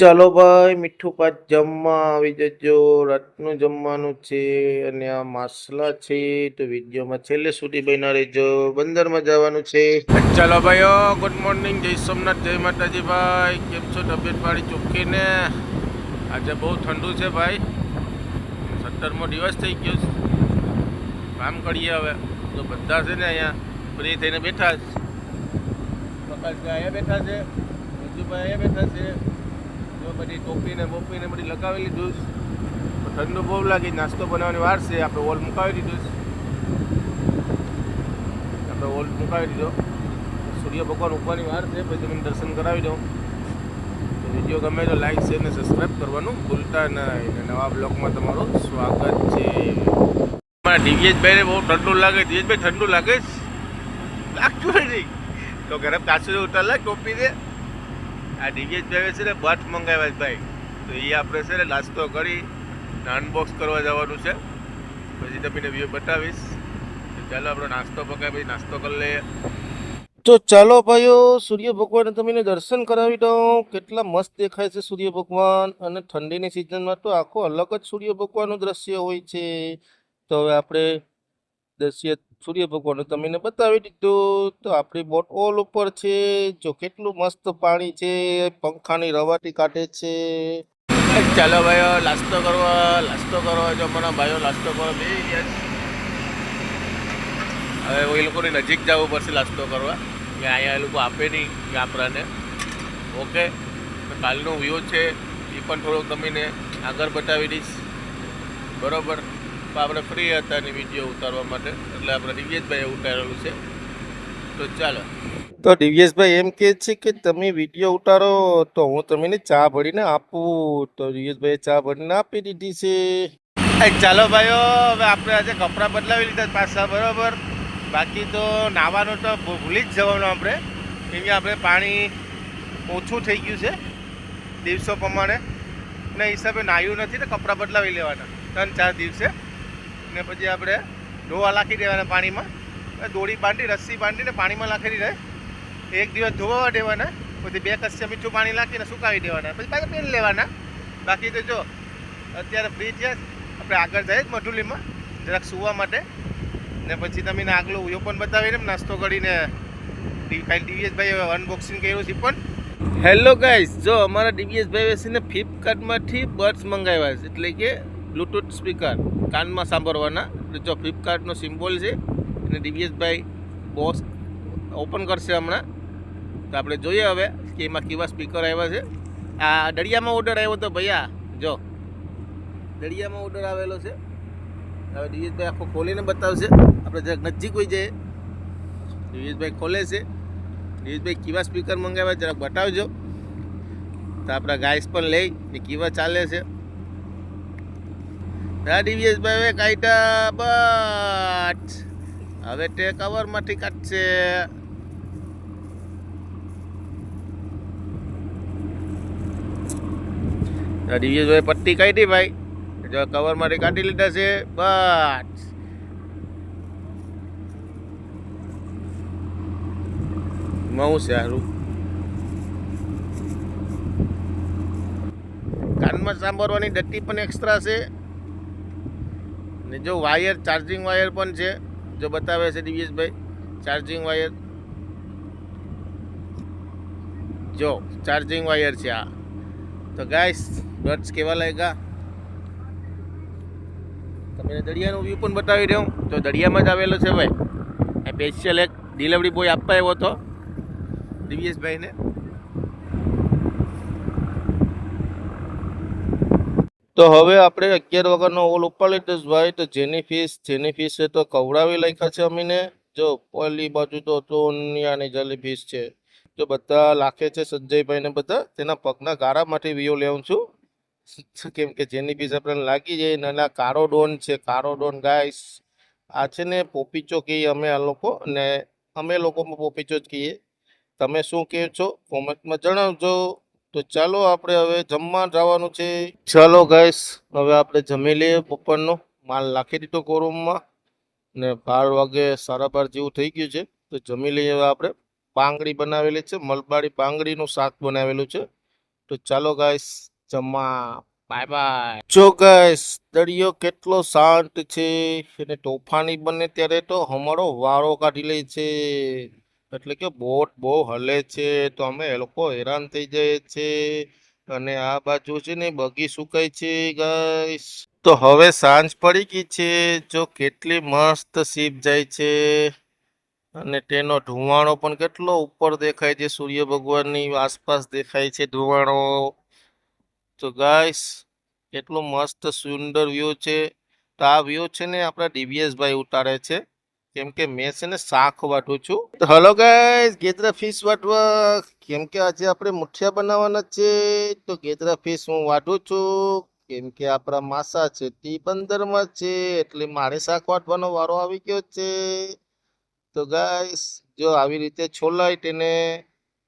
ચાલો ભાઈ, મીઠું પાક જમવા આવી જજો. રાતનું જમવાનું છે અને આ માસલા છે. તો વિડીયોમાં છેલ્લે સુધી બન્યા રહેજો. બંદરમાં જવાનું છે. ચાલો ભાઈઓ ગુડ મોર્નિંગ જય સોમનાથ, જય માતાજી ભાઈ. કેમ છો? તબિયત પાણી ચોખ્ખી ને? આજે બહુ ઠંડુ છે ભાઈ. સત્તરમો દિવસ થઈ ગયો છે. કામ કરીએ હવે. તો બધા છે ને અહીંયા ફ્રી થઈને બેઠા છે. પ્રકાશભાઈ અહીંયા બેઠા છે. મંજુભાઈ અહીંયા બેઠા છે. બધી ટોપી ને બોપી ને બધી લગાવી લીધું છે. ઠંડુ બહુ લાગી, નાસ્તો બનાવવાની વાર છે. આપણે ઓલ મુકાવી દીધું આપણે ઓલ મુકાવી દીધો. સૂર્ય ભગવાન ઉગવાની વાર છે. પછી તમને દર્શન કરાવી દઉં. વીડિયો ગમે તો લાઈક, શેર ને સબસ્ક્રાઈબ કરવાનું ભૂલતા નહીં. નવા બ્લોગમાં તમારું સ્વાગત છે. મારા દિવ્યેશભાઈને બહુ ઠંડુ લાગે. દિવ્યેશભાઈ, ઠંડુ લાગે જ લાગતું નથી. તો ગરમ કાચું ઉતાર લાગ ટોપી દે. આ દિવ્યેશભાઈ છે ને બટ મંગાવ્યા ભાઈ. તો એ આપણે છે ને નાસ્તો કરી અનબોક્સ કરવા જવાનું છે. પછી તમને વ્યૂ બતાવીશ. ચાલો આપણો નાસ્તો પકાય, પછી નાસ્તો કરી લઈએ. તો ચાલો ભાઈઓ, સૂર્ય ભગવાન તમને દર્શન કરાવી દઉં. કેટલા મસ્ત દેખાય છે સૂર્ય ભગવાન. અને ઠંડીની સિઝનમાં તો આખો અલગ જ સૂર્ય ભગવાનનું દ્રશ્ય હોય છે. તો હવે આપણે દ્રશ્ય સૂર્ય ભગવાન તમને બતાવી દીધું તો આપણી બોટ ઓલ ઉપર છે, જો કેટલું મસ્ત પાણી છે, પંખાની રવાટી કાઢે છે. ચાલો ભાઈઓ, નાસ્તો કરવા નાસ્તો કરવા, જો મારા ભાઈઓ નાસ્તો કરવા બે હવે એ લોકોની નજીક જવું પડશે નાસ્તો કરવા. કે અહીંયા એ લોકો આપે નહીં ગામડાને ઓકે કાલનો વ્યૂ છે, એ પણ થોડોક તમને આગળ બતાવી દઈશ. બરોબર? તો આપણે ફ્રી હતા એની વીડિયો ઉતારવા માટે. એટલે આપણે દિવ્યેશભાઈએ ઉતારેલું છે. તો ચાલો. તો દિવ્યેશભાઈ એમ કહે છે કે તમે વીડિયો ઉતારો તો હું તમને ચા ભરીને આપું. તો દિવ્યેશભાઈએ ચા ભરીને આપી દીધી છે. ચાલો ભાઈઓ હવે આપણે આજે કપડાં બદલાવી લીધા પાછા બરાબર? બાકી તો નાવાનું તો ભૂલી જ જવાનું આપણે. કેમ કે આપણે પાણી ઓછું થઈ ગયું છે દિવસો પ્રમાણે. ને હિસાબે નાહ્યું નથી ને કપડાં બદલાવી લેવાના. ત્રણ ચાર દિવસે. ને પછી આપણે ધોવા નાખી દેવાના પાણીમાં. અને દોરી બાંધી, રસ્સી બાંધીને પાણીમાં નાખી દે એક દિવસ ધોવા દેવાના, પછી બે કસ્યા મીઠું પાણી નાખીને સુકાવી દેવાના. પછી પાછા પેન લેવાના. બાકી તો જો, અત્યારે ફ્રી છે. આપણે આગળ જઈએ જ મઢુલીમાં, જરાક સુવા માટે. ને પછી તમે આગલો પણ બતાવીને નાસ્તો કરીને. કાંઈ ડીવીએસભાઈ અનબોક્સિંગ કર્યું છે પણ. હેલો ગાઈઝ જો અમારા ડીવીએસભાઈ છે ને ફ્લિપકાર્ટમાંથી બર્ડ્સ મંગાવ્યા છે. એટલે કે બ્લૂટૂથ સ્પીકર કાનમાં સાંભળવાના. જો ફ્લિપકાર્ટનો સિમ્બોલ છે અને દિવ્યેશભાઈ બોક્સ ઓપન કરશે હમણાં. તો આપણે જોઈએ હવે કે એમાં કેવા સ્પીકર આવ્યા છે. આ દરિયામાં ઓર્ડર આવ્યો તો ભૈયા, જો. દરિયામાં ઓર્ડર આવેલો છે. હવે દિવ્યેશભાઈ આખો ખોલીને બતાવશે. આપણે જરાક નજીક હોઈ જઈએ. દિવ્યેશભાઈ ખોલે છે. દિવ્યેશભાઈ કેવા સ્પીકર મંગાવ્યા, જરાક બતાવજો. તો આપણા ગાઈસ પણ લઈ ને કેવા ચાલે છે. હા દિવ્યેશભાઈ હવે કાઢ્યા બટ હવે તે કવરમાંથી કાઢશે. દિવ્યેશભાઈ પટ્ટી કાઢી ભાઈ. જો કવરમાંથી કાઢી લીધા છે બસ મઉ હારું કાનમાં સાંભળવાની ડટ્ટી પણ એક્સ્ટ્રા છે. ને જો વાયર ચાર્જિંગ વાયર પણ છે, જો બતાવે છે દિવ્યેશભાઈ ચાર્જિંગ વાયર જો ચાર્જિંગ વાયર છે આ. તો ગાઈસ બર્ડ્સ કેવા લાગ્યા? તમને દરિયાનો વ્યૂ પણ બતાવી દઉં તો દરિયામાં જ આવેલો છે ભાઈ. આ સ્પેશિયલ એક ડિલિવરી બોય આપવા આવ્યો હતો, દિવ્યેશભાઈને. તો હવે આપણે અગિયાર વાગ્યાનો ઓલ ઉપર લીધો ભાઈ. તો જેની ફીસ જેની ફીસ છે તો કવડાવી લખ્યા છે અમીને. જો પહેલી બાજુ તો તોનિયાની જલી ફીસ છે. જો બધા લાખે છે સંજયભાઈને બધા. તેના પગના ગારામાંથી વિયો લેવું છું. કેમ કે જેની ફીસ આપણને લાગી જાય નાના અને કારો ડોન છે કારો ડોન ગાઈસ. આ છે ને પોપીચો કહીએ અમે આ લોકો ને અમે લોકોમાં પોપીચો જ કહીએ. તમે શું કહો છો? કોમેન્ટમાં જણાવજો. તો ચાલો આપણે હવે જમવા જવાનું છે. ચાલો ગાઈસ હવે આપણે જમી લઈએ બપોરનો. માલ નાખી દીધો કોરૂમમાં ને બાર વાગે સાડા બાર જેવું થઈ ગયું છે. તો જમી લઈએ હવે આપણે. પાંગડી બનાવેલી છે, મલબારી પાંગડીનું શાક બનાવેલું છે. તો ચાલો ગાઈસ જમવા. બાય બાય જો ગાઈસ દરિયો કેટલો શાંત છે. અને તોફાની બને ત્યારે તો અમારો વારો કાઢી લે છે. એટલે કે બોટ બહુ હલે છે, તો અમે એ લોકો હેરાન થઈ જાય છે. અને આ બાજુ છે ને બગી સુકાય છે ગાઈસ. તો હવે સાંજ પડી ગઈ છે, જો કેટલી મસ્ત શીપ જાય છે. અને તેનો ધુવાણો પણ કેટલો ઉપર દેખાય છે, સૂર્ય ભગવાનની આસપાસ દેખાય છે ધુવાણો તો ગાઈસ, કેટલો મસ્ત સુંદર વ્યૂ છે. તો આ વ્યૂ છે ને આપણા ડીબીએસ ભાઈ ઉતારે છે. કેમ કે મેં છે ને શાક વાટું છું. તો હલો ગાઈસ ગેદરા ફિશ વાટવા. કેમ કે આજે આપણે મુઠિયા બનાવવાના છે. તો ગેદરા ફિશ હું વાટું છું. કેમ કે આપણા માસા છે તે બંદરમાં છે, એટલે મારે શાક વાટવાનો વારો આવી ગયો છે. તો ગાઈસ જો આવી રીતે છોલાય તેને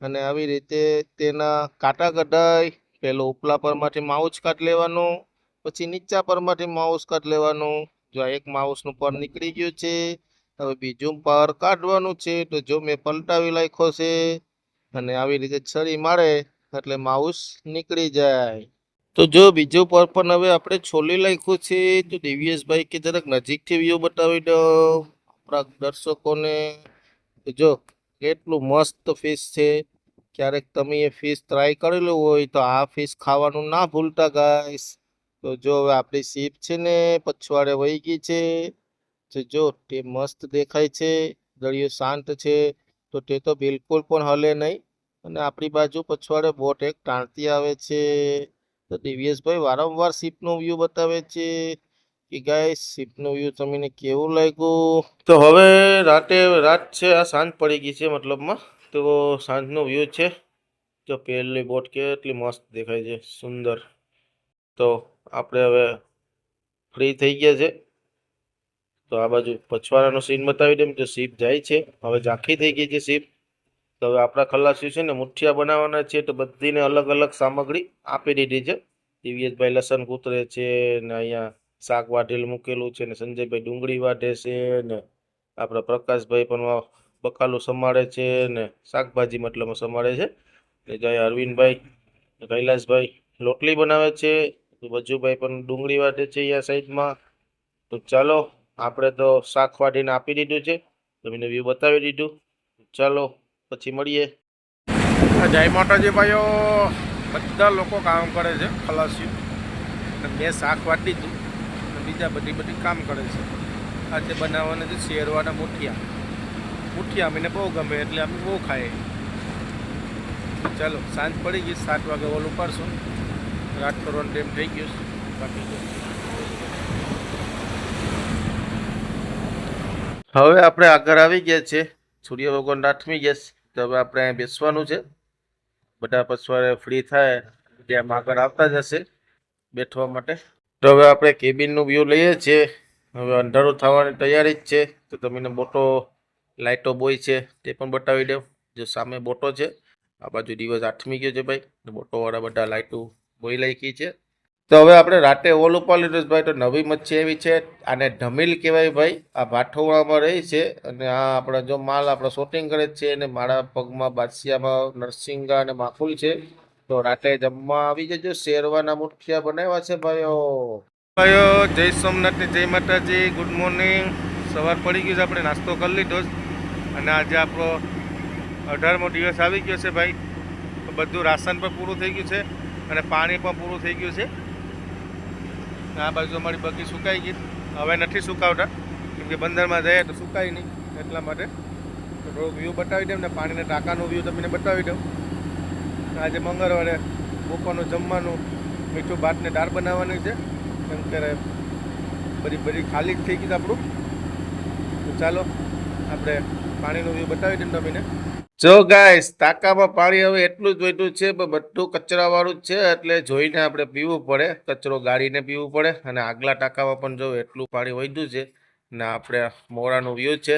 અને આવી રીતે તેના કાંટા કઢાય પેલો ઉપલા પરમાંથી માઉસ કાઢ લેવાનું, પછી નીચા પરમાંથી માઉસ કાઢ લેવાનું. જો એક માઉસનું પર નીકળી ગયું છે. હવે બીજું પાવર કાઢવાનું છે તો જો મેં પલટાવી લખ્યો છે અને આવી રીતે છરી મારે એટલે માઉસ નીકળી જાય. તો જો બીજું પર પણ હવે આપણે છોલી લખ્યું છે તો દિવ્યેશભાઈ કે જરાક નજીકથી વ્યૂ બતાવી દો. આપણા દર્શકોને જો કેટલું મસ્ત ફિશ છે. ક્યારેક તમે એ ફિશ ટ્રાય કરેલું હોય તો આ ફિશ ખાવાનું ના ભૂલતા ગાઈશ તો જો હવે આપણી સીપ છે ને પછવાડે વહી ગઈ છે. તો જો તે મસ્ત દેખાય છે દરિયો શાંત છે, તો તે તો બિલકુલ પણ હલે નહીં. અને આપણી બાજુ પછવાડે બોટ એક ટાણતી આવે છે. તો દિવ્યેશભાઈ વારંવાર શિપનો વ્યૂ બતાવે છે કે ગાય શિપનો વ્યૂ તમને કેવું લાગ્યું? તો હવે રાતે રાત છે, આ સાંજ પડી ગઈ છે મતલબમાં. તો સાંજનો વ્યૂ છે. જો પહેલી બોટ કેટલી મસ્ત દેખાય છે, સુંદર. તો આપણે હવે ફ્રી થઈ ગયા છે. તો આ બાજુ પછવાડાનો સીન બતાવી દે તો સીપ જાય છે. હવે ઝાંખી થઈ ગઈ છે સીપ તો હવે આપણા ખલાસીઓ છે ને મુઠિયા બનાવવાના છે તો બધીને અલગ અલગ સામગ્રી આપી દીધી છે. દિવ્યેશભાઈ લસણ કૂતરે છે ને અહીંયા શાક વાઢેલું મૂકેલું છે ને સંજયભાઈ ડુંગળી વાઢે છે ને આપણા પ્રકાશભાઈ પણ બકાલું સમાડે છે ને શાકભાજી મતલબ સમાડે છે. ને જાય અરવિંદભાઈ કૈલાસભાઈ લોટલી બનાવે છે. બજુભાઈ પણ ડુંગળી વાટે છે અહીંયા સાઈડમાં. તો ચાલો આપણે તો શાક વાટીને આપી દીધું છે. તમને વ્યૂ બતાવી દીધું. ચાલો, પછી મળીએ. જય માતાજી ભાઈઓ. બધા લોકો કામ કરે છે, ખલાસીઓ. અને મેં શાક વાટી દીધું. અને બીજા બધી બધી કામ કરે છે. આજે બનાવવાના છે શેરવાના મુઠિયા. મુઠિયા અમને બહુ ગમે એટલે અમે બહુ ખાઈએ. ચાલો, સાંજ પડી ગઈ, સાત વાગે ઓલું પાડશું રાત કરવાનો ટાઈમ થઈ ગયો. છે બાકી તો હવે આપણે આગળ આવી ગયા છે સૂર્ય ભગવાન આઠમી ગયા તો હવે આપણે અહીં બેસવાનું છે. બધા પછવાડે ફ્રી થાય ત્યાં આગળ આવતા જશે બેઠવા માટે. તો હવે આપણે કેબિનનું વ્યૂ લઈએ છીએ. હવે અંધારું થવાની તૈયારી જ છે. તો તમને બોટો લાઇટો બોય છે તે પણ બતાવી દઉં. જો સામે બોટો છે. આ બાજુ દિવસ આઠમી ગયો છે ભાઈ. બોટોવાળા બધા લાઇટો બોઈ લાયકી છે. તો હવે આપણે રાતે ઓલ ઉપાડી લીધું ભાઈ, તો નવી મચ્છી એવી છે આને ઢમીલ કહેવાય ભાઈ, આ ભાઠોળામાં રહી છે અને આ આપણા જો માલ આપણે શોટિંગ કરે છે અને મારા પગમાં બાદશિયામાં નરસિંગા અને માખુલ છે, તો રાતે જમવા આવી જજો, શેરવાના મુઠિયા બનાવ્યા છે ભાઈઓ. ભાઈઓ, જય સોમનાથની જય માતાજી ગુડ મોર્નિંગ સવાર પડી ગયું છે, આપણે નાસ્તો કરી લીધો અને આજે આપણો અઢારમો દિવસ આવી ગયો છે ભાઈ. બધું રાશન પણ પૂરું થઈ ગયું છે અને પાણી પણ પૂરું થઈ ગયું છે. આ બાજુ અમારી બગી સુકાઈ ગઈ. હવે નથી સુકાવતા. કેમ કે બંદરમાં જઈએ તો સુકાય નહીં. એટલા માટે તો વ્યૂ બતાવી દઉં ને પાણીના ટાંકાનો વ્યૂ તમને બતાવી દઉં. આજે મંગળવારે બપોરનું જમવાનું મીઠું ભાતને દાળ બનાવવાની છે. કેમ કે બધી બધી ખાલી થઈ ગઈ આપણું. તો ચાલો, આપણે પાણીનો વ્યૂ બતાવી દઉં તમને. જો ગાઈસ ટાંકામાં પાણી હવે એટલું જ વધ્યું છે બધું કચરાવાળું જ છે, એટલે જોઈને આપણે પીવું પડે, કચરો ગાળીને પીવું પડે, અને આગલા ટાંકામાં પણ જો એટલું પાણી વધ્યું છે, ને આપણે મોરાનું વ્યૂ છે,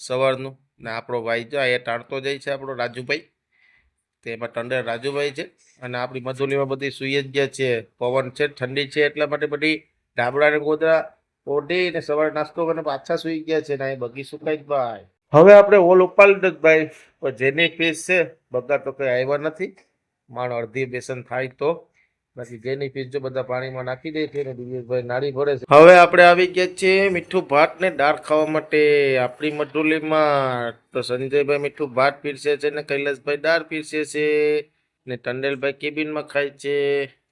સવારનું, ને આપણો ભાઈ જો એ ટાળતો જાય છે આપણો રાજુભાઈ તેમાં ટંડેર રાજુભાઈ છે, અને આપણી મધુલીમાં બધી સૂઈ જ ગયા છે, પવન છે, ઠંડી છે, એટલા માટે બધી ઢાબડા ને ગોદરા ઓઢી ને સવારે નાસ્તો કરીને પાછા સુઈ ગયા છે, ને અહીં બગી સુકાઈ જ ભાઈ. હવે આપણે ઓલ ઉપાડી ભાઈ. જેની ફીસ છે બગા તો કંઈ આવ્યા નથી. માણ અડધી બેસન થાય તો. બાકી જેની પીસ જો બધા પાણીમાં નાખી દે છે દિવ્યેશભાઈ નાળી ભરે છે. હવે આપણે આવી ગયા છીએ મીઠું ભાત ને દાળ ખાવા માટે. આપણી મટુલીમાં તો સંજયભાઈ મીઠું ભાત પીરસે છે ને કૈલાસભાઈ દાળ પીરસે છે ને ટંડેલભાઈ કેબિનમાં ખાય છે.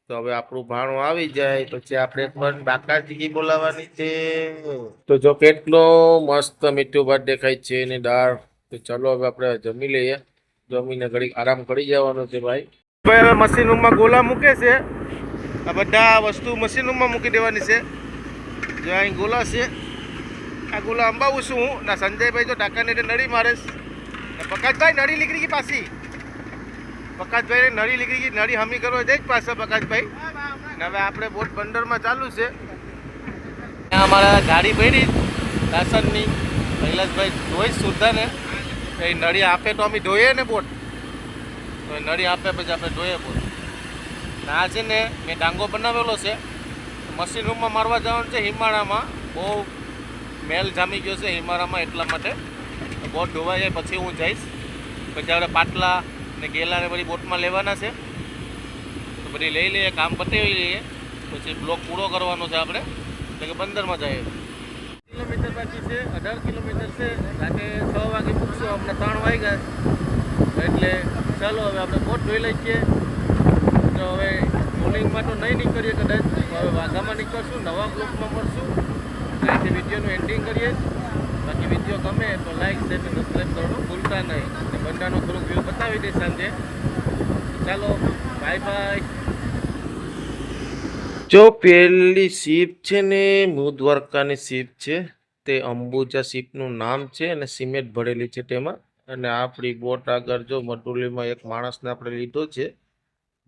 તો હવે આપણું ભાણું આવી જાય, પછી આપણે પણ બાકાજી બોલાવવાની છે. તો જો કેટલો મસ્ત મીઠું ભાત દેખાય છે ને દાળ. તો ચલો હવે આપણે જમી લઈએ. જમીને ઘડીક આરામ કરી જવાનો છે ભાઈ. હવે મશીન રૂમમાં ગોલા મૂકે છે. આ બધા વસ્તુ મશીન રૂમમાં મૂકી દેવાની છે. જો અહીં ગોલા છે. આ ગોલા અંબાવું છું હું. ના, સંજયભાઈ જો ટાકાને નળી મારે પકાશભાઈ નળી નીકળી ગઈ પાછી. પ્રકાશભાઈ નળી નીકળી ગઈ, નળી હમી કરો જાય જ પાછા પ્રકાશભાઈ હવે આપણે બોટ બંદરમાં ચાલુ છે. અમારા ગાડી પડી દાસનની કૈલાસભાઈ ધોઈ સુધા ને. એ નળી આપે તો અમે ધોઈએ ને બોટ. તો નળી આપે પછી આપણે ધોઈએ બોટ. ના છે ને, મેં ડાંગો બનાવેલો છે. મશીન રૂમમાં મારવા જવાનું છે હિમાળામાં. બહુ મેલ જામી ગયો છે હિમાળામાં એટલા માટે. બોટ ધોવાઈ જાય, પછી હું જઈશ. પછી આપણે પાટલા ને ગેલા ને બધી બોટમાં લેવાના છે. તો બધી લઈ લઈએ, કામ પતાવી લઈએ. પછી બ્લોક પૂરો કરવાનો છે આપણે. એટલે કે બંદરમાં જઈએ. કિલોમીટર બાકી છે, અઢાર કિલોમીટર છે. રાતે છ વાગે પૂછશું આપણે ત્રણ વાગ્યા. એટલે ચાલો હવે આપણે બોટ ધોઈ લઈ છીએ તો હવે બોલિંગમાં તો નહીં નીકળીએ કદાચ. હવે વાઘામાં નીકળશું, નવા બ્લોકમાં મળશું. અહીંથી વિડીયોનું એન્ડિંગ કરીએ. બાકી વીડિયો ગમે તો લાઈક શેર અને સબસ્ક્રાઈબ કરવાનું ભૂલતા નહીં. અને બંડાનો થોડુંક વ્યૂ બતાવી દઈશ સાંજે. ચાલો બાય બાય જો પહેલી શિપ છે ને મૂળ દ્વારકાની શિપ છે, તે અંબુજા શિપનું નામ છે અને સિમેન્ટ ભરેલી છે તેમાં. અને આપણી બોટ આગળ જો મટુલીમાં એક માણસને આપણે લીધો છે,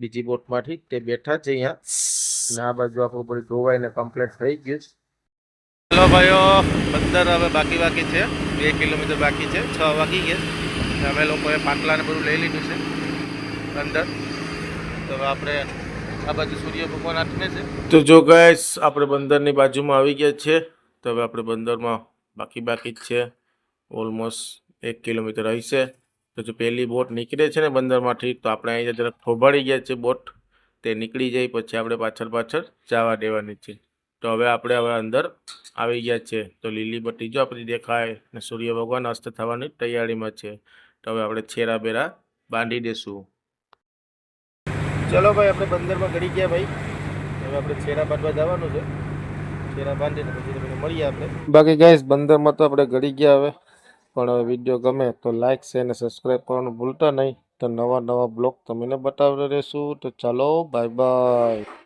બીજી બોટમાંથી તે બેઠા છે અહીંયા. અને આ બાજુ આપણું બધું ધોવાઈને કમ્પ્લીટ થઈ ગયું છે. ચલો ભાઈઓ, બંદર હવે બાકી બાકી છે. બે કિલોમીટર બાકી છે. છ વાગી ગયા. અમે લોકોએ પાટલાને બધું લઈ લીધું છે અંદર તો હવે આપણે આ બાજુ સૂર્ય ભગવાન આઠમે છે. તો જો ગાઈસ આપણે બંદરની બાજુમાં આવી ગયા છે તો હવે આપણે બંદરમાં બાકી બાકી જ છે. ઓલમોસ્ટ એક કિલોમીટર હશે તો જો પહેલી બોટ નીકળે છે ને બંદરમાંથી, તો આપણે અહીંયા જરાક થોભાડી ગયા છે બોટ. તે નીકળી જાય, પછી આપણે પાછળ પાછળ જવા દેવાની છે. તો હવે આપણે હવે અંદર આવી ગયા છે તો લીલી બત્તી જો આપણી દેખાય ને સૂર્ય ભગવાન અસ્ત થવાની તૈયારીમાં છે. તો હવે આપણે છેરા બેરા બાંધી દેશું. ચલો ભાઈ, આપણે બંદરમાં ગળી ગયા ભાઈ. હવે આપણે છેરા બાંધવા જવાનું છે. છેરા બાંધીને પછી તમને મળીએ આપણે. બાકી ગાઈસ બંદરમાં તો આપણે ગળી ગયા હવે. પણ હવે વીડિયો ગમે તો લાઇક શેર અને સબસ્ક્રાઈબ કરવાનું ભૂલતા નહીં. તો નવા નવા બ્લોગ તમને બતાવતા રહેશું. તો ચાલો બાય બાય